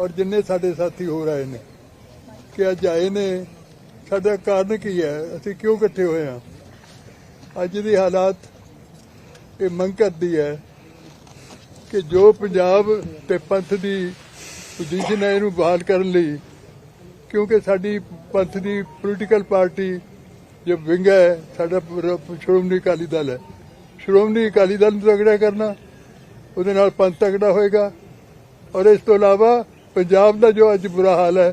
ਔਰ ਜਿੰਨੇ ਸਾਡੇ ਸਾਥੀ ਹੋ ਰਹੇ ਨੇ ਕਿ ਅੱਜ ਆਏ ਨੇ, ਸਾਡਾ ਕਾਰਨ ਕੀ ਹੈ? ਅਸੀਂ ਕਿਉਂ ਇਕੱਠੇ ਹੋਏ ਹਾਂ? ਅੱਜ ਦੀ ਹਾਲਾਤ ਇਹ ਮੰਗ ਕਰਦੀ ਹੈ ਕਿ ਜੋ ਪੰਜਾਬ ਤੇ ਪੰਥ ਦੀ ਪੋਜੀਸ਼ਨ ਹੈ ਇਹਨੂੰ ਬਹਾਲ ਕਰਨ ਲਈ, ਕਿਉਂਕਿ ਸਾਡੀ ਪੰਥ ਦੀ ਪੋਲੀਟੀਕਲ ਪਾਰਟੀ ਜੋ ਵਿੰਗ ਹੈ, ਸਾਡਾ ਸ਼੍ਰੋਮਣੀ ਅਕਾਲੀ ਦਲ ਹੈ। ਸ਼੍ਰੋਮਣੀ ਅਕਾਲੀ ਦਲ ਨੂੰ ਤਗੜਾ ਕਰਨਾ, ਉਹਦੇ ਨਾਲ ਪੰਥ ਤਗੜਾ ਹੋਏਗਾ। ਔਰ ਇਸ ਤੋਂ ਇਲਾਵਾ ਪੰਜਾਬ ਦਾ ਜੋ ਅੱਜ ਬੁਰਾ ਹਾਲ ਹੈ,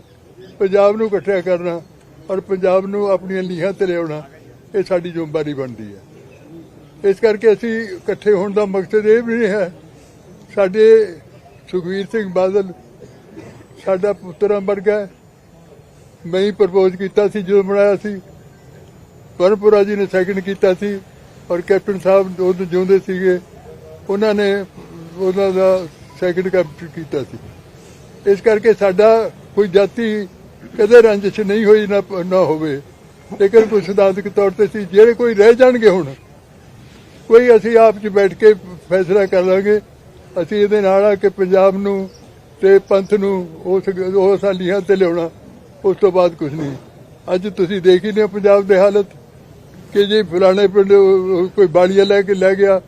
ਪੰਜਾਬ ਨੂੰ ਇਕੱਠਿਆ ਕਰਨਾ ਔਰ ਪੰਜਾਬ ਨੂੰ ਆਪਣੀਆਂ ਲੀਹਾਂ ਤੇ ਲਿਆਉਣਾ, ਇਹ ਸਾਡੀ ਜ਼ਿੰਮੇਵਾਰੀ ਬਣਦੀ ਹੈ। ਇਸ ਕਰਕੇ ਅਸੀਂ ਇਕੱਠੇ ਹੋਣ ਦਾ ਮਕਸਦ ਇਹ ਵੀ ਨਹੀਂ ਹੈ, ਸਾਡੇ ਸੁਖਵੀਰ ਸਿੰਘ ਬਾਦਲ, ਸਾਡਾ ਪੁੱਤਰਾਂ ਵਰਗਾ ਮੈਂ ਹੀ ਪ੍ਰਪੋਜ਼ ਕੀਤਾ ਸੀ, ਜਦੋਂ ਬਣਾਇਆ ਸੀ। ਪਰਮਪੁਰਾ ਜੀ ਨੇ ਸੈਕਿੰਡ ਕੀਤਾ ਸੀ ਔਰ ਕੈਪਟਨ ਸਾਹਿਬ ਉਦੋਂ ਜਿਉਂਦੇ ਸੀਗੇ, ਉਹਨਾਂ ਨੇ ਉਹਨਾਂ ਦਾ ਸੈਕਿੰਡ ਕੈਪਟਨ ਕੀਤਾ ਸੀ। ਇਸ ਕਰਕੇ ਸਾਡਾ ਕੋਈ ਜਾਤੀ ਕਦੇ ਰੰਜਿਸ਼ ਨਹੀਂ ਹੋਈ ਨਾ ਨਾ ਹੋਵੇ। ਲੇਕਿਨ ਕੋਈ ਸਿਧਾਂਤਕ ਤੌਰ ਤੇ ਸੀ ਜਿਹੜੇ ਕੋਈ ਰਹਿ ਜਾਣਗੇ ਹੁਣ, ਕੋਈ ਅਸੀਂ ਆਪ ਚ ਬੈਠ ਕੇ ਫੈਸਲਾ ਕਰ ਲਾਂਗੇ। ਅਸੀਂ ਇਹਦੇ ਨਾਲ ਆ ਕਿ ਪੰਜਾਬ ਨੂੰ ਤੇ ਪੰਥ ਨੂੰ ਉਸ ਉਸ ਲੀਹਾਂ ਤੇ ਲਿਆਉਣਾ, ਉਸ ਤੋਂ ਬਾਅਦ ਕੁਝ ਨਹੀਂ। ਅੱਜ ਤੁਸੀਂ ਦੇਖ ਹੀ ਲਿਓ ਪੰਜਾਬ ਦੇ ਹਾਲਤ, ਕਿ ਜੇ ਫਲਾਣੇ ਪਿੰਡ ਕੋਈ ਬਾੜੀਆਂ ਲੈ ਕੇ ਲੈ ਗਿਆ,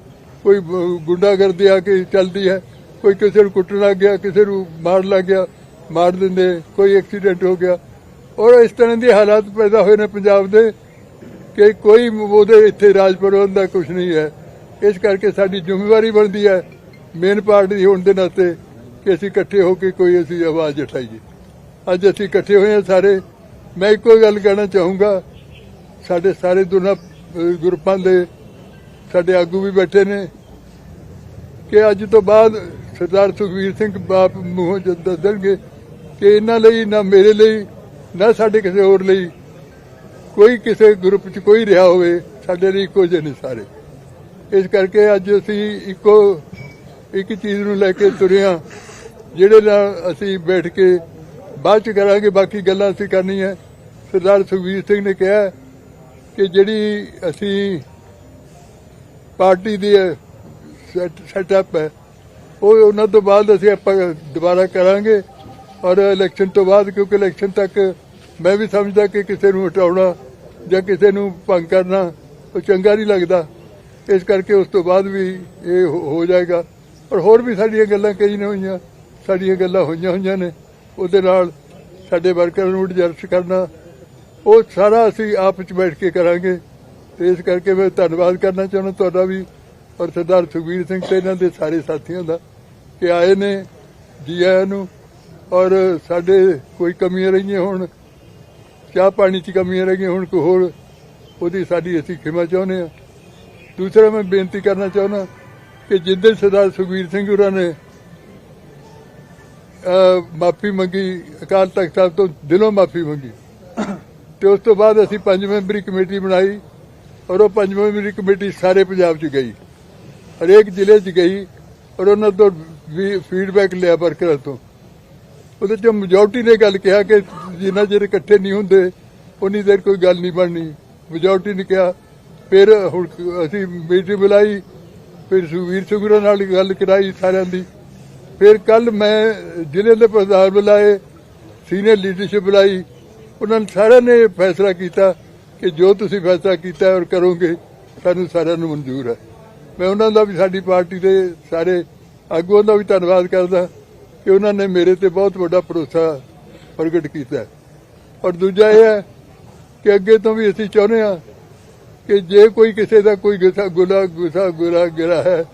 ਕੋਈ ਗੁੰਡਾਗਰਦੀ ਆ ਕੇ ਚੱਲਦੀ ਹੈ। ਕੋਈ ਕਿਸੇ ਨੂੰ ਕੁੱਟਣ ਲੱਗ ਗਿਆ, ਕਿਸੇ ਨੂੰ ਮਾਰ ਲੱਗ ਗਿਆ, ਮਾਰ ਦਿੰਦੇ, ਕੋਈ ਐਕਸੀਡੈਂਟ ਹੋ ਗਿਆ। ਔਰ ਇਸ ਤਰ੍ਹਾਂ ਦੇ ਹਾਲਾਤ ਪੈਦਾ ਹੋਏ ਨੇ ਪੰਜਾਬ ਦੇ ਕਿ ਕੋਈ ਉਹਦੇ ਇੱਥੇ ਰਾਜ ਪ੍ਰਬੰਧ ਦਾ ਕੁਝ ਨਹੀਂ ਹੈ। ਇਸ ਕਰਕੇ ਸਾਡੀ ਜ਼ਿੰਮੇਵਾਰੀ ਬਣਦੀ ਹੈ ਮੇਨ ਪਾਰਟੀ ਹੋਣ ਦੇ ਨਾਤੇ ਕਿ ਅਸੀਂ ਇਕੱਠੇ ਹੋ ਕੇ ਕੋਈ ਅਸੀਂ ਆਵਾਜ਼ ਉਠਾਈਏ। ਅੱਜ ਅਸੀਂ ਇਕੱਠੇ ਹੋਏ ਹਾਂ ਸਾਰੇ। ਮੈਂ ਇੱਕੋ ਗੱਲ ਕਹਿਣਾ ਚਾਹੂੰਗਾ, ਸਾਡੇ ਸਾਰੇ ਦੋਨਾਂ ਗਰੁੱਪਾਂ ਦੇ ਸਾਡੇ ਆਗੂ ਵੀ ਬੈਠੇ ਨੇ ਕਿ ਅੱਜ ਤੋਂ ਬਾਅਦ ਸਰਦਾਰ ਸੁਖਵੀਰ ਸਿੰਘ ਬਾਪ ਮੂੰਹੋਂ ਜਦ ਦੱਸ ਦੇਣਗੇ ਕਿ ਇਹਨਾਂ ਲਈ, ਨਾ ਮੇਰੇ ਲਈ, ਨਾ ਸਾਡੇ ਕਿਸੇ ਹੋਰ ਲਈ, ਕੋਈ ਕਿਸੇ ਗਰੁੱਪ 'ਚ ਕੋਈ ਰਿਹਾ ਹੋਵੇ, ਸਾਡੇ ਲਈ ਇੱਕੋ ਜਿਹੇ ਨੇ ਸਾਰੇ। ਇਸ ਕਰਕੇ ਅੱਜ ਅਸੀਂ ਇੱਕੋ, ਇੱਕ ਚੀਜ਼ ਨੂੰ ਲੈ ਕੇ ਤੁਰੇ ਹਾਂ, ਜਿਹੜੇ ਨਾਲ ਅਸੀਂ ਬੈਠ ਕੇ ਬਾਅਦ ਚ ਕਰਾਂਗੇ, ਬਾਕੀ ਗੱਲਾਂ ਅਸੀਂ ਕਰਨੀਆਂ। ਸਰਦਾਰ ਸੁਖਵੀਰ ਸਿੰਘ ਨੇ ਕਿਹਾ ਕਿ ਜਿਹੜੀ ਅਸੀਂ ਪਾਰਟੀ ਦੀ ਸੈਟਅਪ ਹੈ ਉਹ ਉਹਨਾਂ ਤੋਂ ਬਾਅਦ ਅਸੀਂ ਆਪਾਂ ਦੁਬਾਰਾ ਕਰਾਂਗੇ ਔਰ ਇਲੈਕਸ਼ਨ ਤੋਂ ਬਾਅਦ, ਕਿਉਂਕਿ ਇਲੈਕਸ਼ਨ ਤੱਕ ਮੈਂ ਵੀ ਸਮਝਦਾ ਕਿ ਕਿਸੇ ਨੂੰ ਹਟਾਉਣਾ ਜਾਂ ਕਿਸੇ ਨੂੰ ਭੰਗ ਕਰਨਾ, ਉਹ ਚੰਗਾ ਨਹੀਂ ਲੱਗਦਾ। ਇਸ ਕਰਕੇ ਉਸ ਤੋਂ ਬਾਅਦ ਵੀ ਇਹ ਹੋ- ਹੋ ਜਾਏਗਾ। ਪਰ ਹੋਰ ਵੀ ਸਾਡੀਆਂ ਗੱਲਾਂ ਕਈ ਨੇ ਹੋਈਆਂ। ਸਾਡੀਆਂ ਗੱਲਾਂ ਹੋਈਆਂ ਹੋਈਆਂ ਨੇ। ਉਹਦੇ ਨਾਲ ਸਾਡੇ ਵਰਕਰਾਂ ਨੂੰ ਐਡਜਸਟ ਕਰਨਾ। ਉਹ ਸਾਰਾ ਅਸੀਂ ਆਪ ਚ ਬੈਠ ਕੇ ਕਰਾਂਗੇ। ਤੇ ਇਸ ਕਰਕੇ ਮੈਂ ਧੰਨਵਾਦ ਕਰਨਾ ਚਾਹੁੰਦਾ। ਤੁਹਾਡਾ ਵੀ ਔਰ ਸਰਦਾਰ ਸੁਖਵੀਰ ਸਿੰਘ ਤੇ ਇਹਨਾਂ ਦੇ ਸਾਰੇ ਸਾਥੀਆਂ ਦਾ ਕਿ ਆਏ ਨੇ ਜੀ ਆਇਆਂ ਨੂੰ ਔਰ ਸਾਡੇ ਕੋਈ ਕਮੀਆਂ ਰਹੀਆਂ ਹੁਣ, ਚਾਹ ਪਾਣੀ ਚ ਕਮੀਆਂ ਰਹੀਆਂ ਹੁਣ, ਕੋਈ ਹੋਰ, ਉਹਦੀ ਸਾਡੀ ਅਸੀਂ ਖਿਮਾ ਚਾਹੁੰਦੇ ਹਾਂ। ਦੂਸਰਾ ਮੈਂ ਬੇਨਤੀ ਕਰਨਾ ਚਾਹੁੰਦਾ ਕਿ ਜਿੱਦਾਂ ਸਰਦਾਰ ਸੁਖਵੀਰ ਸਿੰਘ ਹੋਰਾਂ ਨੇ ਮਾਫੀ ਮੰਗੀ, ਅਕਾਲ ਤਖਤ ਸਾਹਿਬ ਤੋਂ ਦਿਲੋਂ ਮਾਫੀ ਮੰਗੀ, ਤੇ ਉਸ ਤੋਂ ਬਾਅਦ ਅਸੀਂ ਪੰਜ ਮੈਂਬਰੀ ਕਮੇਟੀ ਬਣਾਈ, ਔਰ ਉਹ ਪੰਜ ਮੈਂਬਰੀ ਕਮੇਟੀ ਸਾਰੇ ਪੰਜਾਬ 'ਚ ਗਈ। ਹਰੇਕ ਜ਼ਿਲ੍ਹੇ 'ਚ ਗਈ ਔਰ ਉਹਨਾਂ ਤੋਂ ਵੀ ਫੀਡਬੈਕ ਲਿਆ ਵਰਕਰਾਂ ਤੋਂ। ਉਹਦੇ 'ਚ ਮੈਜੋਰਟੀ ਨੇ ਗੱਲ ਕਿਹਾ ਕਿ ਜਿੰਨਾ ਚਿਰ ਇਕੱਠੇ ਨਹੀਂ ਹੁੰਦੇ, ਉਨੀ ਦੇਰ ਕੋਈ ਗੱਲ ਨਹੀਂ ਬਣਨੀ। ਮੈਜੋਰਟੀ ਨੇ ਕਿਹਾ, ਫਿਰ ਹੁਣ ਅਸੀਂ ਮੀਟਿੰਗ ਬੁਲਾਈ, ਫਿਰ ਸੁਖਵੀਰ ਸੁਗਰਾ ਨਾਲ ਗੱਲ ਕਰਾਈ ਸਾਰਿਆਂ ਦੀ। ਫਿਰ ਕੱਲ ਮੈਂ ਜ਼ਿਲ੍ਹੇ ਦੇ ਪ੍ਰਧਾਨ ਬੁਲਾਏ ਸੀਨੀਅਰ ਲੀਡਰਸ਼ਿਪ ਬੁਲਾਈ। ਉਹਨਾਂ ਨੇ ਸਾਰਿਆਂ ਨੇ ਫੈਸਲਾ ਕੀਤਾ ਕਿ ਜੋ ਤੁਸੀਂ ਫੈਸਲਾ ਕੀਤਾ ਔਰ ਕਰੋਗੇ, ਸਾਨੂੰ ਸਾਰਿਆਂ ਨੂੰ ਮਨਜ਼ੂਰ ਹੈ। ਮੈਂ ਉਹਨਾਂ ਦਾ ਵੀ ਸਾਡੀ ਪਾਰਟੀ ਦੇ ਸਾਰੇ ਆਗੂਆਂ ਦਾ ਵੀ ਧੰਨਵਾਦ ਕਰਦਾ ਕਿ ਉਹਨਾਂ ਨੇ ਮੇਰੇ ਤੇ ਬਹੁਤ ਵੱਡਾ ਭਰੋਸਾ ਪ੍ਰਗਟ ਕੀਤਾ ਔਰ ਦੂਜਾ ਇਹ ਹੈ ਕਿ ਅੱਗੇ ਤੋਂ ਵੀ ਅਸੀਂ ਚਾਹੁੰਦੇ ਹਾਂ ਕਿ ਜੇ ਕੋਈ ਕਿਸੇ ਦਾ ਕੋਈ ਗੁੱਸਾ, ਗੁਲਾ, ਗੁੱਸਾ ਗੁਰਾ ਗਿਰਾ ਹੈ,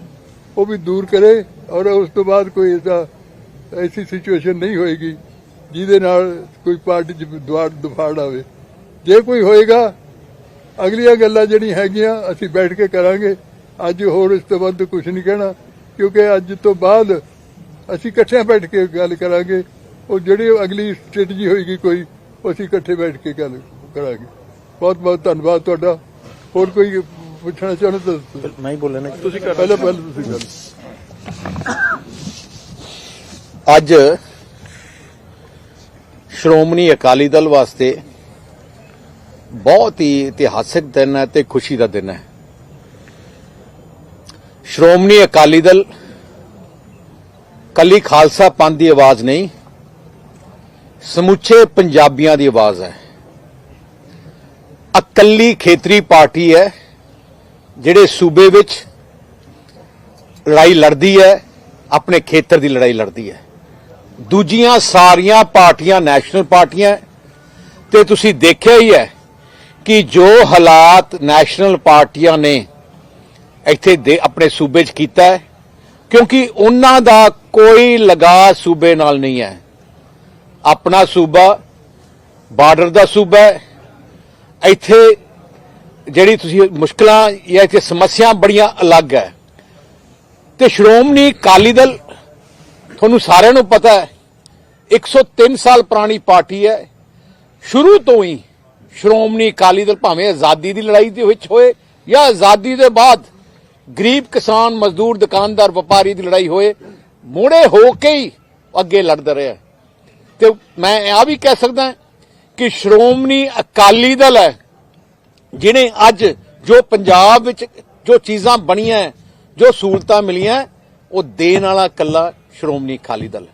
ਉਹ ਵੀ ਦੂਰ ਕਰੇ ਔਰ ਉਸ ਤੋਂ ਬਾਅਦ ਕੋਈ ਐਸਾ, ਐਸੀ ਸਿਚੁਏਸ਼ਨ ਨਹੀਂ ਹੋਏਗੀ ਜਿਹਦੇ ਨਾਲ ਕੋਈ ਪਾਰਟੀ ਚ ਦੁਆਰ ਦੁਫਾੜ ਆਵੇ। ਜੇ ਕੋਈ ਹੋਏਗਾ, ਅਗਲੀਆਂ ਗੱਲਾਂ ਜਿਹੜੀਆਂ ਹੈਗੀਆਂ, ਅਸੀਂ ਬੈਠ ਕੇ ਕਰਾਂਗੇ। ਅੱਜ ਹੋਰ ਇਸ ਤੋਂ ਵੱਧ ਕੁਝ ਨਹੀਂ ਕਹਿਣਾ ਕਿਉਂਕਿ ਅੱਜ ਤੋਂ ਬਾਅਦ ਅਸੀਂ ਇਕੱਠੇ ਬੈਠ ਕੇ ਗੱਲ ਕਰਾਂਗੇ ਉਹ ਜਿਹੜੀ ਅਗਲੀ ਸਟ੍ਰੈਟਜੀ ਹੋਏਗੀ ਕੋਈ ਅਸੀਂ ਇਕੱਠੇ ਬੈਠ ਕੇ ਗੱਲ ਕਰਾਂਗੇ। ਬਹੁਤ ਬਹੁਤ ਧੰਨਵਾਦ ਤੁਹਾਡਾ। ਹੋਰ ਕੋਈ ਪੁੱਛਣਾ ਚਾਹੁੰਦਾ ਤਾਂ। ਮੈਂ ਹੀ ਬੋਲਣਾ ਤੁਸੀਂ ਪਹਿਲਾਂ ਪਹਿਲਾਂ ਤੁਸੀਂ ਗੱਲ। ਅੱਜ ਸ਼੍ਰੋਮਣੀ ਅਕਾਲੀ ਦਲ ਵਾਸਤੇ ਬਹੁਤ ਹੀ ਇਤਿਹਾਸਿਕ ਦਿਨ ਹੈ ਤੇ ਖੁਸ਼ੀ ਦਾ ਦਿਨ ਹੈ। ਸ਼੍ਰੋਮਣੀ ਅਕਾਲੀ ਦਲ, ਕੱਲੀ ਖਾਲਸਾ ਪੰਥ ਦੀ ਆਵਾਜ਼ ਨਹੀਂ, ਸਮੁੱਚੇ ਪੰਜਾਬੀਆਂ ਦੀ ਆਵਾਜ਼ ਹੈ। ਇਕੱਲੀ ਖੇਤਰੀ ਪਾਰਟੀ ਹੈ, ਜਿਹੜੇ ਸੂਬੇ ਵਿੱਚ ਲੜਾਈ ਲੜਦੀ ਹੈ, ਆਪਣੇ ਖੇਤਰ ਦੀ ਲੜਾਈ ਲੜਦੀ ਹੈ। ਦੂਜੀਆਂ ਸਾਰੀਆਂ ਪਾਰਟੀਆਂ ਨੈਸ਼ਨਲ ਪਾਰਟੀਆਂ ਹੈ, ਤੇ ਤੁਸੀਂ ਦੇਖਿਆ ਹੀ ਹੈ ਕਿ ਜੋ ਹਾਲਾਤ ਨੈਸ਼ਨਲ ਪਾਰਟੀਆਂ ਨੇ ਇੱਥੇ ਦੇ ਆਪਣੇ ਸੂਬੇ 'ਚ ਕੀਤਾ ਹੈ, ਕਿਉਂਕਿ ਉਹਨਾਂ ਦਾ ਕੋਈ ਲਗਾ ਸੂਬੇ ਨਾਲ ਨਹੀਂ ਹੈ। ਆਪਣਾ ਸੂਬਾ, ਬਾਰਡਰ ਦਾ ਸੂਬਾ ਹੈ। ਇੱਥੇ ਜਿਹੜੀ ਤੁਸੀਂ ਮੁਸ਼ਕਲਾਂ ਜਾਂ ਇੱਥੇ ਸਮੱਸਿਆ ਬੜੀਆਂ ਅਲੱਗ ਹੈ। ਤੇ ਸ਼੍ਰੋਮਣੀ ਅਕਾਲੀ ਦਲ, ਤੁਹਾਨੂੰ ਸਾਰਿਆਂ ਨੂੰ ਪਤਾ ਹੈ 103 ਸਾਲ ਪੁਰਾਣੀ ਪਾਰਟੀ ਹੈ। ਸ਼ੁਰੂ ਤੋਂ ਹੀ ਸ਼੍ਰੋਮਣੀ ਅਕਾਲੀ ਦਲ ਭਾਵੇਂ ਆਜ਼ਾਦੀ ਦੀ ਲੜਾਈ ਦੇ ਵਿੱਚ ਹੋਏ ਜਾਂ ਆਜ਼ਾਦੀ ਦੇ ਬਾਅਦ ਗਰੀਬ ਕਿਸਾਨ, ਮਜ਼ਦੂਰ, ਦੁਕਾਨਦਾਰ, ਵਪਾਰੀ ਦੀ ਲੜਾਈ ਹੋਏ, ਮੋੜੇ ਹੋ ਕੇ ਹੀ ਅੱਗੇ ਲੜਦਾ ਰਿਹਾ ਤੇ ਮੈਂ ਇਹ ਵੀ ਕਹਿ ਸਕਦਾ ਕਿ ਸ਼੍ਰੋਮਣੀ ਅਕਾਲੀ ਦਲ ਹੈ, ਜਿਹਨੇ ਅੱਜ ਜੋ ਪੰਜਾਬ ਵਿੱਚ ਜੋ ਚੀਜ਼ਾਂ ਬਣੀਆਂ ਜੋ ਸਹੂਲਤਾਂ ਮਿਲੀਆਂ ਉਹ ਦੇਣ ਵਾਲਾ ਕੱਲਾ ਸ਼੍ਰੋਮਣੀ ਅਕਾਲੀ ਦਲ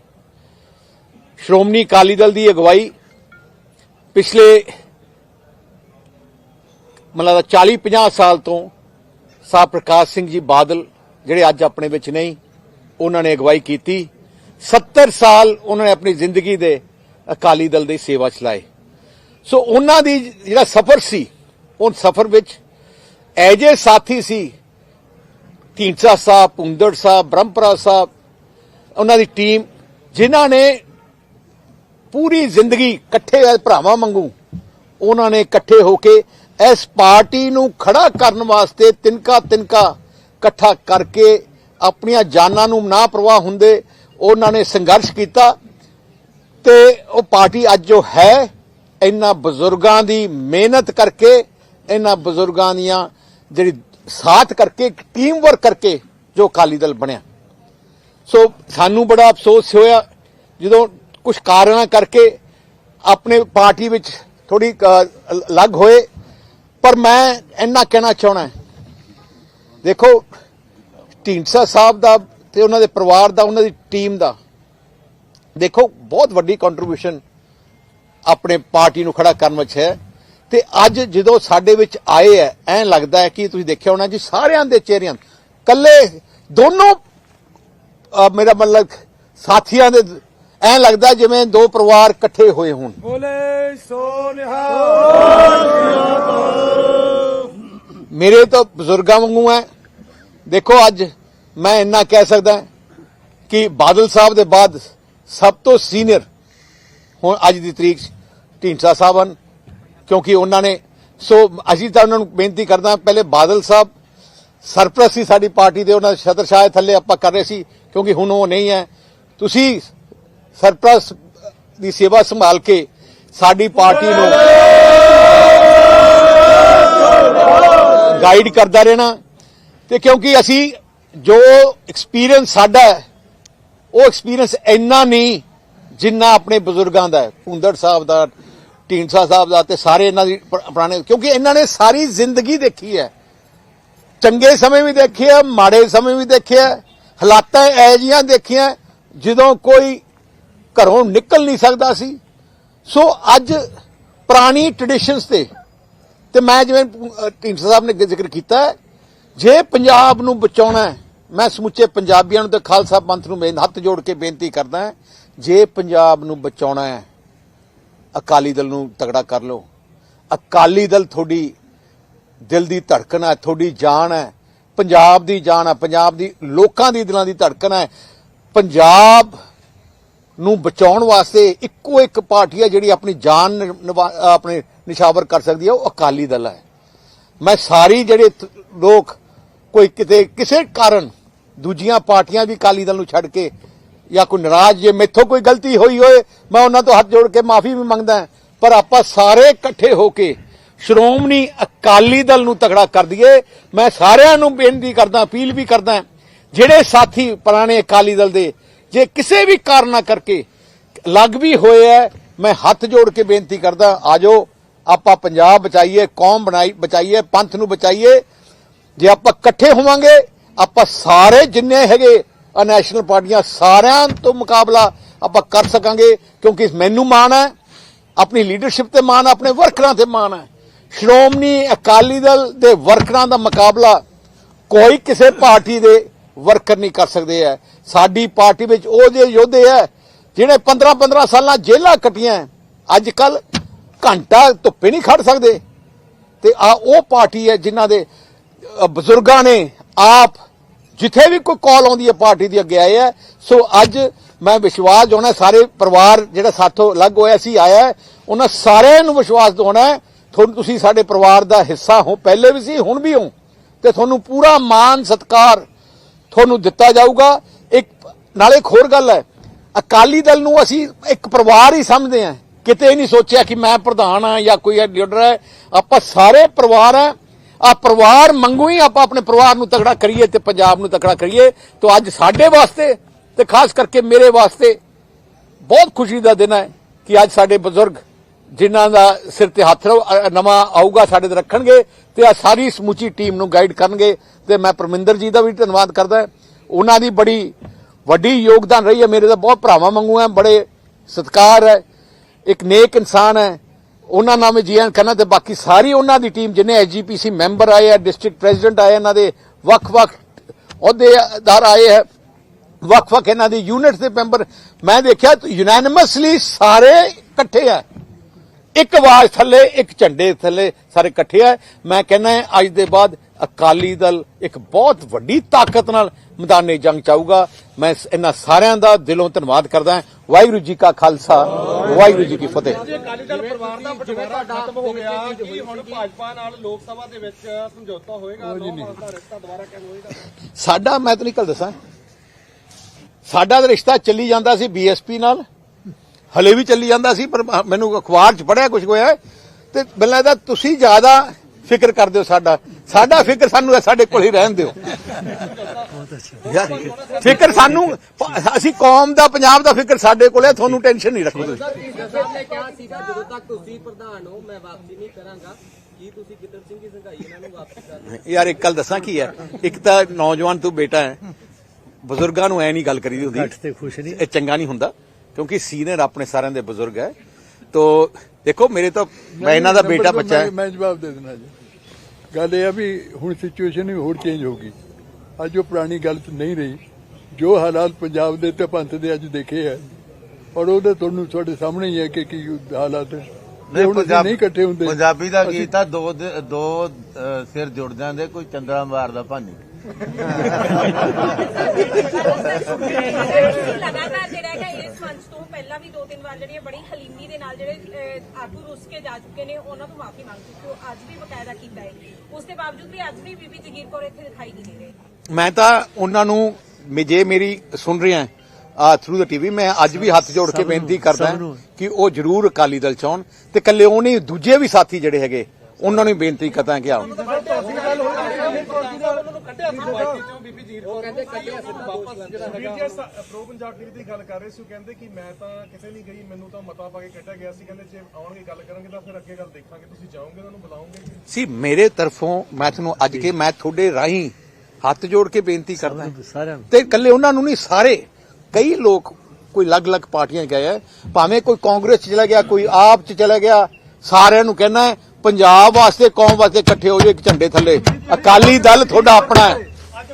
ਸ਼੍ਰੋਮਣੀ ਅਕਾਲੀ ਦਲ ਦੀ ਅਗਵਾਈ ਪਿਛਲੇ ਮਤਲਬ 40 50 ਸਾਲ ਤੋਂ ਸਾਹ ਪ੍ਰਕਾਸ਼ ਸਿੰਘ ਜੀ ਬਾਦਲ ਜਿਹੜੇ ਅੱਜ ਆਪਣੇ ਵਿੱਚ ਨਹੀਂ, ਉਹਨਾਂ ਨੇ ਅਗਵਾਈ ਕੀਤੀ। 70 ਸਾਲ ਉਹਨਾਂ ਨੇ ਆਪਣੀ ਜ਼ਿੰਦਗੀ ਦੇ ਅਕਾਲੀ ਦਲ ਦੀ ਸੇਵਾ ਚਲਾਈ। ਸੋ ਉਹਨਾਂ ਦੀ ਜਿਹੜਾ ਸਫ਼ਰ ਸੀ, ਉਹ ਸਫ਼ਰ ਵਿੱਚ ਐਜੇ ਸਾਥੀ ਸੀ, ਢੀਂਡਸਾ ਸਾਹਿਬ ਪੁੰਦੜ ਸਾਹਿਬ, ਬ੍ਰਹਮਪੁਰਾ ਸਾਹਿਬ, ਉਹਨਾਂ ਦੀ ਟੀਮ, ਜਿਨ੍ਹਾਂ ਨੇ ਪੂਰੀ ਜ਼ਿੰਦਗੀ ਇਕੱਠੇ as ਭਰਾਵਾਂ ਵਾਂਗੂ ਉਹਨਾਂ ਨੇ ਇਕੱਠੇ ਹੋ ਕੇ ਇਸ ਪਾਰਟੀ ਨੂੰ ਖੜਾ ਕਰਨ ਵਾਸਤੇ ਤਿਨਕਾ ਤਿੰਨਕਾ ਇਕੱਠਾ ਕਰਕੇ ਆਪਣੀਆਂ ਜਾਨਾਂ ਨੂੰ ਨਾ ਪ੍ਰਵਾਹ ਹੁੰਦੇ ਉਹਨਾਂ ਨੇ ਸੰਘਰਸ਼ ਕੀਤਾ ਤੇ ਉਹ ਪਾਰਟੀ ਅੱਜ ਜੋ ਹੈ, ਇਹਨਾਂ ਬਜ਼ੁਰਗਾਂ ਦੀ ਮਿਹਨਤ ਕਰਕੇ, ਇਹਨਾਂ ਬਜ਼ੁਰਗਾਂ ਦੀਆਂ ਜਿਹੜੀ ਸਾਥ ਕਰਕੇ ਟੀਮ ਵਰਕ ਕਰਕੇ ਜੋ ਅਕਾਲੀ ਦਲ ਬਣਿਆ। ਸੋ ਸਾਨੂੰ ਬੜਾ ਅਫਸੋਸ ਹੋਇਆ ਜਦੋਂ ਕੁਝ ਕਾਰਨਾਂ ਕਰਕੇ ਆਪਣੇ ਪਾਰਟੀ ਵਿੱਚ ਥੋੜੀ ਅਲੱਗ ਹੋਏ। ਪਰ ਮੈਂ ਇੰਨਾ ਕਹਿਣਾ ਚਾਹਣਾ ਦੇਖੋ, ਢੀਂਡਸਾ ਸਾਹਿਬ ਦਾ ਤੇ ਉਹਨਾਂ ਦੇ ਪਰਿਵਾਰ ਦਾ, ਉਹਨਾਂ ਦੀ ਟੀਮ ਦਾ, ਦੇਖੋ, ਬਹੁਤ ਵੱਡੀ ਕੰਟਰੀਬਿਊਸ਼ਨ ਆਪਣੇ ਪਾਰਟੀ ਨੂੰ ਖੜਾ ਕਰਨ ਵਿੱਚ ਹੈ। ਤੇ ਅੱਜ ਜਦੋਂ ਸਾਡੇ ਵਿੱਚ ਆਏ ਐ ਐਂ ਲੱਗਦਾ ਹੈ ਕਿ ਤੁਸੀਂ ਦੇਖਿਆ ਹੋਣਾ ਜੀ, ਸਾਰਿਆਂ ਦੇ ਚਿਹਰਿਆਂ ਕੱਲੇ ਦੋਨੋਂ ਮੇਰਾ ਮਤਲਬ ਸਾਥੀਆਂ ਦੇ, ਐਂ ਲੱਗਦਾ ਜਿਵੇਂ ਦੋ ਪਰਿਵਾਰ ਇਕੱਠੇ ਹੋਏ ਹੋਣ। ਬੋਲੇ ਸੋ ਨਿਹਾਲ। ਮੇਰੇ ਤੋਂ ਬਜ਼ੁਰਗਾਂ ਵਾਂਗੂ ਹੈ ਦੇਖੋ ਅੱਜ ਮੈਂ ਇੰਨਾ ਕਹਿ ਸਕਦਾ ਕਿ ਬਾਦਲ ਸਾਹਿਬ ਦੇ ਬਾਅਦ ਸਭ ਤੋਂ ਸੀਨੀਅਰ ਹੁਣ ਅੱਜ ਦੀ ਤਰੀਕ 'ਚ ਢੀਂਡਸਾ ਸਾਹਿਬ ਹਨ, ਕਿਉਂਕਿ ਉਹਨਾਂ ਨੇ ਸੋ ਅਸੀਂ ਤਾਂ ਉਹਨਾਂ ਨੂੰ ਬੇਨਤੀ ਕਰਦਾ ਪਹਿਲੇ ਬਾਦਲ ਸਾਹਿਬ ਸਰਪ੍ਰਸਤ ਸੀ ਸਾਡੀ ਪਾਰਟੀ ਦੇ, ਉਹਨਾਂ ਦੇ ਛਤਰ ਥੱਲੇ ਆਪਾਂ ਕਰ ਰਹੇ ਸੀ, ਕਿਉਂਕਿ ਹੁਣ ਉਹ ਨਹੀਂ ਹੈ ਤੁਸੀਂ ਸਰਪ੍ਰਸਤ ਦੀ ਸੇਵਾ ਸੰਭਾਲ ਕੇ ਸਾਡੀ ਪਾਰਟੀ ਨੂੰ ਗਾਈਡ ਕਰਦਾ ਰਹਿਣਾ। ਤੇ ਕਿਉਂਕਿ ਅਸੀਂ ਜੋ ਐਕਸਪੀਰੀਅੰਸ ਸਾਡਾ ਹੈ, ਉਹ ਐਕਸਪੀਰੀਅੰਸ ਇੰਨਾ ਨਹੀਂ ਜਿੰਨਾ ਆਪਣੇ ਬਜ਼ੁਰਗਾਂ ਦਾ ਹੈ। ਭੁੰਦੜ ਸਾਹਿਬ ਦਾ, ਢੀਂਡਸਾ ਸਾਹਿਬ ਦਾ ਤੇ ਸਾਰੇ ਇਹਨਾਂ ਦੀ ਪੁਰਾਣੇ, ਕਿਉਂਕਿ ਇਹਨਾਂ ਨੇ ਸਾਰੀ ਜ਼ਿੰਦਗੀ ਦੇਖੀ ਹੈ। ਚੰਗੇ ਸਮੇਂ ਵੀ ਦੇਖੇ ਆ, ਮਾੜੇ ਸਮੇਂ ਵੀ ਦੇਖੇ ਆ, ਹਾਲਾਤਾਂ ਐ ਜੀਆਂ ਦੇਖੀਆਂ, ਜਦੋਂ ਕੋਈ ਘਰੋਂ ਨਿਕਲ ਨਹੀਂ ਸਕਦਾ ਸੀ। ਸੋ ਅੱਜ ਪੁਰਾਣੀ ਟ੍ਰੈਡੀਸ਼ਨਸ ਤੇ ਤੇ ਮੈਂ ਜਿਵੇਂ ਢੀਂਡਸਾ ਸਾਹਿਬ ਨੇ ਜ਼ਿਕਰ ਕੀਤਾ, ਜੇ ਪੰਜਾਬ ਨੂੰ ਬਚਾਉਣਾ ਮੈਂ ਸਮੁੱਚੇ ਪੰਜਾਬੀਆਂ ਨੂੰ ਤੇ ਖਾਲਸਾ ਪੰਥ ਨੂੰ ਬੇਨ- ਹੱਥ ਜੋੜ ਕੇ ਬੇਨਤੀ ਕਰਦਾ ਜੇ ਪੰਜਾਬ ਨੂੰ ਬਚਾਉਣਾ ਹੈ, ਅਕਾਲੀ ਦਲ ਨੂੰ ਤਗੜਾ ਕਰ ਲਓ। ਅਕਾਲੀ ਦਲ ਤੁਹਾਡੀ ਦਿਲ ਦੀ ਧੜਕਣ ਹੈ, ਤੁਹਾਡੀ ਜਾਨ ਹੈ, ਪੰਜਾਬ ਦੀ ਜਾਨ ਹੈ, ਪੰਜਾਬ ਦੀ ਲੋਕਾਂ ਦੀ ਦਿਲਾਂ ਦੀ ਧੜਕਣ ਹੈ, ਪੰਜਾਬ ਨੂੰ ਬਚਾਉਣ ਵਾਸਤੇ ਇੱਕੋ ਇੱਕ ਪਾਰਟੀ ਹੈ ਜਿਹੜੀ ਆਪਣੀ ਜਾਨ ਨਿ- ਆਪਣੇ ਨਿਸ਼ਾਵਰ ਕਰ ਸਕਦੀ ਹੈ, ਉਹ ਅਕਾਲੀ ਦਲ ਹੈ। ਮੈਂ ਸਾਰੀ ਜਿਹੜੇ ਲੋਕ ਕੋਈ ਕਿਤੇ, ਕਿਸੇ ਕਾਰਨ ਦੂਜੀਆਂ ਪਾਰਟੀਆਂ ਵੀ ਅਕਾਲੀ ਦਲ ਨੂੰ ਛੱਡ ਕੇ ਜਾਂ ਕੋਈ ਨਾਰਾਜ਼ ਜੇ ਮੈਥੋਂ ਕੋਈ ਗਲਤੀ ਹੋਈ ਹੋਏ, ਮੈਂ ਉਹਨਾਂ ਤੋਂ ਹੱਥ ਜੋੜ ਕੇ ਮਾਫੀ ਵੀ ਮੰਗਦਾ ਪਰ ਆਪਾਂ ਸਾਰੇ ਇਕੱਠੇ ਹੋ ਕੇ ਸ਼੍ਰੋਮਣੀ ਅਕਾਲੀ ਦਲ ਨੂੰ ਤਗੜਾ ਕਰ ਦਈਏ। ਮੈਂ ਸਾਰਿਆਂ ਨੂੰ ਬੇਨਤੀ ਕਰਦਾ, ਅਪੀਲ ਵੀ ਕਰਦਾ ਜਿਹੜੇ ਸਾਥੀ ਪੁਰਾਣੇ ਅਕਾਲੀ ਦਲ ਦੇ ਜੇ ਕਿਸੇ ਵੀ ਕਾਰਨਾ ਕਰਕੇ ਲੱਗ ਵੀ ਹੋਏ ਹੈ ਮੈਂ ਹੱਥ ਜੋੜ ਕੇ ਬੇਨਤੀ ਕਰਦਾ ਆਜੋ ਆਪਾਂ ਪੰਜਾਬ ਬਚਾਈਏ ਕੌਮ ਬਣਾਈ ਬਚਾਈਏ ਪੰਥ ਨੂੰ ਬਚਾਈਏ। ਜੇ ਆਪਾਂ ਇਕੱਠੇ ਹੋਵਾਂਗੇ ਆਪਾਂ ਸਾਰੇ ਜਿੰਨੇ ਹੈਗੇ ਆ ਨੈਸ਼ਨਲ ਪਾਰਟੀਆਂ ਸਾਰਿਆਂ ਤੋਂ ਮੁਕਾਬਲਾ ਆਪਾਂ ਕਰ ਸਕਾਂਗੇ ਕਿਉਂਕਿ ਮੈਨੂੰ ਮਾਣ ਹੈ ਆਪਣੀ ਲੀਡਰਸ਼ਿਪ ਤੇ ਮਾਣ ਹੈ, ਆਪਣੇ ਵਰਕਰਾਂ ਤੇ ਮਾਣ ਹੈ ਸ਼੍ਰੋਮਣੀ ਅਕਾਲੀ ਦਲ ਦੇ ਵਰਕਰਾਂ ਦਾ ਮੁਕਾਬਲਾ ਕੋਈ ਕਿਸੇ ਪਾਰਟੀ ਦੇ ਵਰਕਰ ਨਹੀਂ ਕਰ ਸਕਦੇ ਹੈ ਸਾਡੀ ਪਾਰਟੀ ਵਿੱਚ ਉਹ ਜਿਹੇ ਯੋਧੇ ਹੈ ਜਿਹੜੇ 15 15 ਸਾਲਾਂ ਜੇਲ੍ਹਾਂ ਕੱਟੀਆਂ ਅੱਜ ਕੱਲ ਘੰਟਾ ਧੁੱਪੇ ਨਹੀਂ ਖੜ ਸਕਦੇ। ਤੇ ਆ ਉਹ ਪਾਰਟੀ ਹੈ ਜਿਨ੍ਹਾਂ ਦੇ ਬਜ਼ੁਰਗਾਂ ਨੇ ਆਪ ਜਿੱਥੇ ਵੀ ਕੋਈ ਕਾਲ ਆਉਂਦੀ ਹੈ ਪਾਰਟੀ ਦੀ ਅੱਗੇ ਆਏ ਹੈ ਸੋ ਅੱਜ ਮੈਂ ਵਿਸ਼ਵਾਸ ਦਿਵਾਉਣਾ, ਸਾਰੇ ਪਰਿਵਾਰ ਜਿਹੜਾ ਸਾਥੋਂ ਅਲੱਗ ਹੋਇਆ ਸੀ, ਆਇਆ ਉਹਨਾਂ ਸਾਰਿਆਂ ਨੂੰ ਵਿਸ਼ਵਾਸ ਦਿਵਾਉਣਾ ਤੁਹਾਨੂੰ ਤੁਸੀਂ ਸਾਡੇ ਪਰਿਵਾਰ ਦਾ ਹਿੱਸਾ ਹੋ, ਪਹਿਲੇ ਵੀ ਸੀ, ਹੁਣ ਵੀ ਹੋ। ਤੇ ਤੁਹਾਨੂੰ ਪੂਰਾ ਮਾਣ ਸਤਿਕਾਰ ਤੁਹਾਨੂੰ ਦਿੱਤਾ ਜਾਊਗਾ। ਇੱਕ ਨਾਲ ਇੱਕ ਹੋਰ ਗੱਲ ਹੈ, ਅਕਾਲੀ ਦਲ ਨੂੰ ਅਸੀਂ ਇੱਕ ਪਰਿਵਾਰ ਹੀ ਸਮਝਦੇ ਹਾਂ। ਕਿਤੇ ਇਹ ਨਹੀਂ ਸੋਚਿਆ ਕਿ ਮੈਂ ਪ੍ਰਧਾਨ ਹਾਂ ਜਾਂ ਕੋਈ ਲੀਡਰ ਹੈ। ਆਪਾਂ ਸਾਰੇ ਪਰਿਵਾਰ ਆ ਆ ਪਰਿਵਾਰ ਮੰਗੂ ਹੀ ਆਪਾਂ ਆਪਣੇ ਪਰਿਵਾਰ ਨੂੰ ਤਕੜਾ ਕਰੀਏ ਤੇ ਪੰਜਾਬ ਨੂੰ ਤਕੜਾ ਕਰੀਏ। ਤਾਂ ਅੱਜ ਸਾਡੇ ਵਾਸਤੇ ਤੇ ਖਾਸ ਕਰਕੇ ਮੇਰੇ ਵਾਸਤੇ ਬਹੁਤ ਖੁਸ਼ੀ ਦਾ ਦਿਨ ਹੈ ਕਿ ਅੱਜ ਸਾਡੇ ਬਜ਼ੁਰਗ ਜਿਨ੍ਹਾਂ ਦਾ ਸਿਰ ਤੇ ਹੱਥ ਨਵਾਂ ਆਊਗਾ ਸਾਡੇ ਤੇ ਰੱਖਣਗੇ ਤੇ ਆ ਸਾਰੀ ਸਮੁੱਚੀ ਟੀਮ ਨੂੰ ਗਾਈਡ ਕਰਨਗੇ। ਤੇ ਮੈਂ ਪਰਮਿੰਦਰ ਜੀ ਦਾ ਵੀ ਧੰਨਵਾਦ ਕਰਦਾ ਉਹਨਾਂ ਦੀ ਬੜੀ ਵੱਡੀ ਯੋਗਦਾਨ ਰਹੀ ਹੈ। ਮੇਰੇ ਤਾਂ ਬਹੁਤ ਭਰਾਵਾਂ ਵਾਂਗੂ ਹੈ, ਬੜੇ ਸਤਿਕਾਰ ਹੈ। ਇੱਕ ਨੇਕ ਇਨਸਾਨ ਹੈ। ਉਹਨਾਂ ਨਾਲ ਮੈਂ ਜੀਐਨ ਕਰਨਾ ਤੇ ਬਾਕੀ ਸਾਰੀ ਉਹਨਾਂ ਦੀ ਟੀਮ ਜਿਨੇ ਐਸਜੀਪੀਸੀ ਮੈਂਬਰ ਆਏ ਆ ਡਿਸਟ੍ਰਿਕਟ ਪ੍ਰੈਜ਼ੀਡੈਂਟ ਆਏ, ਇਹਨਾਂ ਦੇ ਵੱਖ-ਵੱਖ ਅਹੁਦੇਦਾਰ ਆਏ ਹੈ। ਵੱਖ-ਵੱਖ ਇਹਨਾਂ ਦੀ ਯੂਨਿਟਸ ਦੇ ਮੈਂਬਰ। ਮੈਂ ਦੇਖਿਆ ਯੂਨੈਨਿਮਸਲੀ ਸਾਰੇ ਇਕੱਠੇ ਆ ਇੱਕ ਆਵਾਜ਼ ਥੱਲੇ, ਇੱਕ ਝੰਡੇ ਥੱਲੇ ਸਾਰੇ ਇਕੱਠੇ ਆ ਮੈਂ ਕਹਿੰਦਾ ਅੱਜ ਦੇ ਬਾਅਦ ਅਕਾਲੀ ਦਲ ਇੱਕ ਬਹੁਤ ਵੱਡੀ ਤਾਕਤ ਨਾਲ ਮੈਦਾਨੇ ਜੰਗ ਚਾਊਗਾ। ਮੈਂ ਇਹਨਾਂ ਸਾਰਿਆਂ ਦਾ ਦਿਲੋਂ ਧੰਨਵਾਦ ਕਰਦਾ ਵਾਹਿਗੁਰੂ ਜੀ ਕਾ ਖਾਲਸਾ ਵਾਹਿਗੁਰੂ ਜੀ ਕੀ ਫਤਿਹ। ਅਕਾਲੀ ਦਲ ਪਰਿਵਾਰ ਦਾ ਬਟਵਾਰਾ ਖਤਮ ਹੋ ਗਿਆ ਕੀ ਹੁਣ ਭਾਜਪਾ ਨਾਲ ਲੋਕ ਸਭਾ ਦੇ ਵਿੱਚ ਸਮਝੌਤਾ ਹੋਏਗਾ? ਲੋਕ ਦਾ ਰਿਸ਼ਤਾ ਦੁਬਾਰਾ ਕਿਵੇਂ ਹੋਏਗਾ? ਸਾਡਾ ਮੈਂ ਤੁਹਾਨੂੰ ਇੱਕ ਗੱਲ ਦੱਸਾਂ। ਸਾਡਾ ਤਾਂ ਰਿਸ਼ਤਾ ਚੱਲੀ ਜਾਂਦਾ ਸੀ ਬੀਐਸਪੀ ਨਾਲ। ਹਲੇ ਵੀ ਚੱਲੀ ਜਾਂਦਾ ਸੀ ਪਰ ਮੈਨੂੰ ਅਖਬਾਰ 'ਚ ਪੜਿਆ ਕੁਝ ਹੋਇਆ ਤੇ ਮੈਨੂੰ ਲੱਗਦਾ ਤੁਸੀਂ ਜ਼ਿਆਦਾ ਫਿਕਰ ਕਰਦੇ ਹੋ ਸਾਡਾ। ਸਾਡਾ ਫਿਕਰ ਸਾਨੂੰ ਸਾਡੇ ਕੋਲ ਹੀ ਰਹਿਣ ਦਿਓ। ਫਿਕਰ ਸਾਨੂੰ ਅਸੀਂ ਕੌਮ ਦਾ ਪੰਜਾਬ ਦਾ ਫਿਕਰ ਸਾਡੇ ਕੋਲ ਹੈ ਤੁਹਾਨੂੰ ਟੈਨਸ਼ਨ ਨਹੀਂ ਰੱਖੋ ਤੁਸੀਂ। ਸਾਹਿਬ ਨੇ ਕਿਹਾ ਸੀਗਾ ਜਦੋਂ ਤੱਕ ਤੁਸੀਂ ਪ੍ਰਧਾਨ ਹੋ ਮੈਂ ਵਾਪਸੀ ਨਹੀਂ ਕਰਾਂਗਾ ਕੀ ਤੁਸੀਂ ਗਿੱਦੜ ਸਿੰਘ ਦੀ ਸੰਘਾਈ ਇਹਨਾਂ ਨੂੰ ਵਾਪਸ ਕਰ ਯਾਰ ਇੱਕ ਗੱਲ ਦੱਸਾਂ ਕੀ ਹੈ? ਇੱਕ ਤਾਂ ਨੌਜਵਾਨ ਤੂੰ ਬੇਟਾ ਹੈ ਬਜ਼ੁਰਗਾਂ ਨੂੰ ਐ ਨਹੀਂ ਗੱਲ ਕਰੀਦੀ ਹੁੰਦੀ। ਇਹ ਚੰਗਾ ਨਹੀਂ ਹੁੰਦਾ ਕਿਉਂਕਿ ਸੀਨੀਅਰ ਆਪਣੇ ਸਾਰਿਆਂ ਦੇ ਬਜ਼ੁਰਗ ਹੈ। ਤੋ ਦੇਖੋ ਮੇਰੇ ਤਾਂ ਮੈਂ ਇਹਨਾਂ ਦਾ ਬੇਟਾ ਬੱਚਾ ਹੈ। ਮੈਂ- ਜਵਾਬ ਦੇ ਦੇਣਾ ਜੀ। ਗੱਲ ਇਹ ਆ ਵੀ ਹੁਣ ਸਿਚੁਏਸ਼ਨ ਵੀ ਹੋਰ ਚੇਂਜ ਹੋ ਗਈ ਅੱਜ ਉਹ ਪੁਰਾਣੀ ਗੱਲ ਨਹੀਂ ਰਹੀ। ਜੋ ਹਾਲਾਤ ਪੰਜਾਬ ਦੇ ਤੇ ਪੰਥ ਦੇ ਅੱਜ ਦੇਖੇ ਹੈ। ਔਰ ਉਹਦੇ ਤੁਹਾਨੂੰ ਤੁਹਾਡੇ ਸਾਹਮਣੇ ਹੀ ਹੈ ਕਿ ਕੀ ਹਾਲਾਤ ਹੈ। ਹੁਣ ਅਸੀਂ ਨਹੀਂ ਇਕੱਠੇ ਹੁੰਦੇ। ਪੰਜਾਬੀ ਦਾ ਗੀਤ ਆ ਦੋ ਦ- ਸਿਰ ਜੁੜ ਜਾਂਦੇ ਕੋਈ ਚੰਦਰਾ ਮਾਰਦਾ ਭਾਨੀ। ਲਗਾਤਾਰ ਜਿਹੜਾ ਹੈਗਾ ਇਸ ਮੰਚ ਤੋਂ ਪਹਿਲਾਂ ਵੀ ਦੋ ਤਿੰਨ ਵਾਰ ਜਿਹੜੀਆਂ ਬੜੀ ਹਲੀਮੀ ਦੇ ਨਾਲ ਜਿਹੜੇ ਅਹ, ਆਗੂ ਰੁੱਸ ਕੇ ਜਾ ਚੁੱਕੇ ਨੇ ਉਹਨਾਂ ਤੋਂ ਮਾਫੀ ਮੰਗ ਚੁੱਕੇ ਹੋ ਅੱਜ ਵੀ ਬਕਾਇਦਾ ਕੀਤਾ ਹੈ ਉਸ ਦੇ ਬਾਵਜੂਦ ਵੀ ਅੱਜ ਵੀ ਬੀਬੀ ਜਗੀਰ ਕੌਰ ਇੱਥੇ ਦਿਖਾਈ ਨਹੀਂ ਦੇ ਰਹੇ ਮੈਂ ਤਾਂ ਉਹਨਾਂ ਨੂੰ ਜੇ ਮੇਰੀ ਸੁਣ ਰਿਹਾ ਆ ਥਰੂ ਦਾ ਟੀਵੀ ਮੈਂ ਅੱਜ ਵੀ ਹੱਥ ਜੋੜ ਕੇ ਬੇਨਤੀ ਕਰਦਾ। ਕਿ ਉਹ ਜ਼ਰੂਰ ਅਕਾਲੀ ਦਲ ਚਾਹਣ ਤੇ ਕੱਲੇ ਉਹ ਨਹੀਂ ਦੂਜੇ ਵੀ ਸਾਥੀ ਜਿਹੜੇ ਹੈਗੇ ਉਹਨਾਂ ਨੂੰ ਵੀ ਬੇਨਤੀ ਕਰਦਾ ਕਿ ਆਓ ਵੀਰ ਜੀ ਪ੍ਰੋ ਪੰਜਾਬ ਟੀਵੀ ਦੀ ਗੱਲ ਕਰ ਰਹੇ ਸੀ ਉਹ ਕਹਿੰਦੇ ਕਿ ਮੈਂ ਤਾਂ ਕਿਤੇ ਨਹੀਂ ਗਈ ਮੈਨੂੰ ਤਾਂ ਮਤਾ ਪਾ ਕੇ ਕੱਢਿਆ ਗਿਆ ਸੀ। ਕਹਿੰਦੇ ਜੇ ਆਉਣਗੇ ਗੱਲ ਕਰਾਂਗੇ ਤਾਂ ਫਿਰ ਅੱਗੇ ਗੱਲ ਦੇਖਾਂਗੇ। ਤੁਸੀਂ ਜਾਓਗੇ ਉਹਨਾਂ ਨੂੰ ਬੁਲਾਓਗੇ। ਸੀ ਮੇਰੇ ਤਰਫੋਂ ਮੈਂ ਤੁਹਾਨੂੰ ਅੱਜ ਕੇ ਮੈਂ ਤੁਹਾਡੇ ਰਾਹੀਂ ਹੱਥ ਜੋੜ ਕੇ ਬੇਨਤੀ ਕਰਦਾ ਸਾਰਿਆਂ ਤੇ ਇਕੱਲੇ ਉਹਨਾਂ ਨੂੰ ਨਹੀਂ ਸਾਰੇ। ਕਈ ਲੋਕ ਕੋਈ ਅਲੱਗ-ਅਲੱਗ ਪਾਰਟੀਆਂ 'ਚ ਗਏ ਹੈ ਭਾਵੇਂ ਕੋਈ ਕਾਂਗਰਸ 'ਚ ਚਲਾ ਗਿਆ ਕੋਈ ਆਪ 'ਚ ਚਲਾ ਗਿਆ ਸਾਰਿਆਂ ਨੂੰ ਕਹਿਣਾ ਹੈ ਪੰਜਾਬ ਵਾਸਤੇ, ਕੌਮ ਵਾਸਤੇ ਇਕੱਠੇ ਹੋ ਜਾਓ ਇੱਕ ਝੰਡੇ ਥੱਲੇ। ਅਕਾਲੀ ਦਲ ਤੁਹਾਡਾ ਆਪਣਾ ਹੈ।